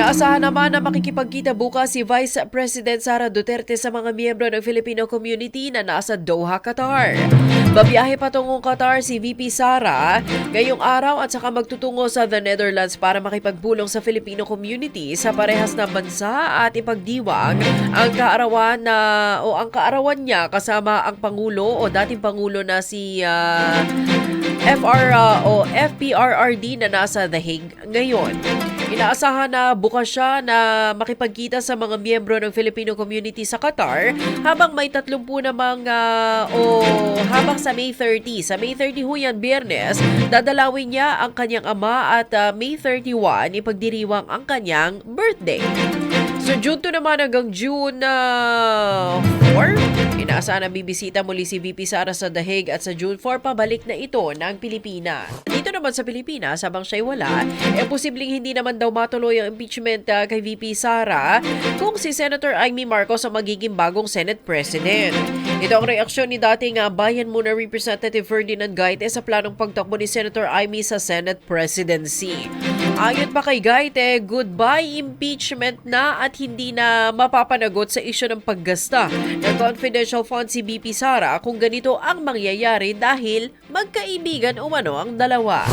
Inaasahan naman na makikipagkita bukas si Vice President Sara Duterte sa mga miyembro ng Filipino community na nasa Doha, Qatar. Babiyahe patungong Qatar si VP Sara ngayong araw at saka magtutungo sa the Netherlands para makipagpulong sa Filipino community sa parehas na bansa at ipagdiwang ang kaarawan na o ang kaarawan niya kasama ang Pangulo o dating Pangulo na si ah, FR uh, o FPRRD na nasa The Hague ngayon. Inaasahan na bukas siya na makipagkita sa mga miyembro ng Filipino community sa Qatar habang may 30 namang uh, o habang sa May 30. Sa May 30 ho yan, Biyernes, dadalawin niya ang kanyang ama at uh, May 31 ipagdiriwang ang kanyang birthday. So June 2 naman hanggang June uh, 4, inaasahan na bibisita muli si VP Sara sa Hague at sa June 4 pabalik na ito ng Pilipinas. Naman sa Pilipinas, habang siya'y wala, eh posibleng hindi naman daw matuloy ang impeachment uh, kay VP Sara kung si Senator Amy Marcos ang magiging bagong Senate President. Ito ang reaksyon ni dating uh, Bayan Muna Representative Ferdinand Gaite sa planong pagtakbo ni Senator Amy sa Senate Presidency. Ayon pa kay Gaite, goodbye impeachment na at hindi na mapapanagot sa isyu ng paggasta ng confidential fund si BP Sara kung ganito ang mangyayari dahil magkaibigan umano ang dalawa.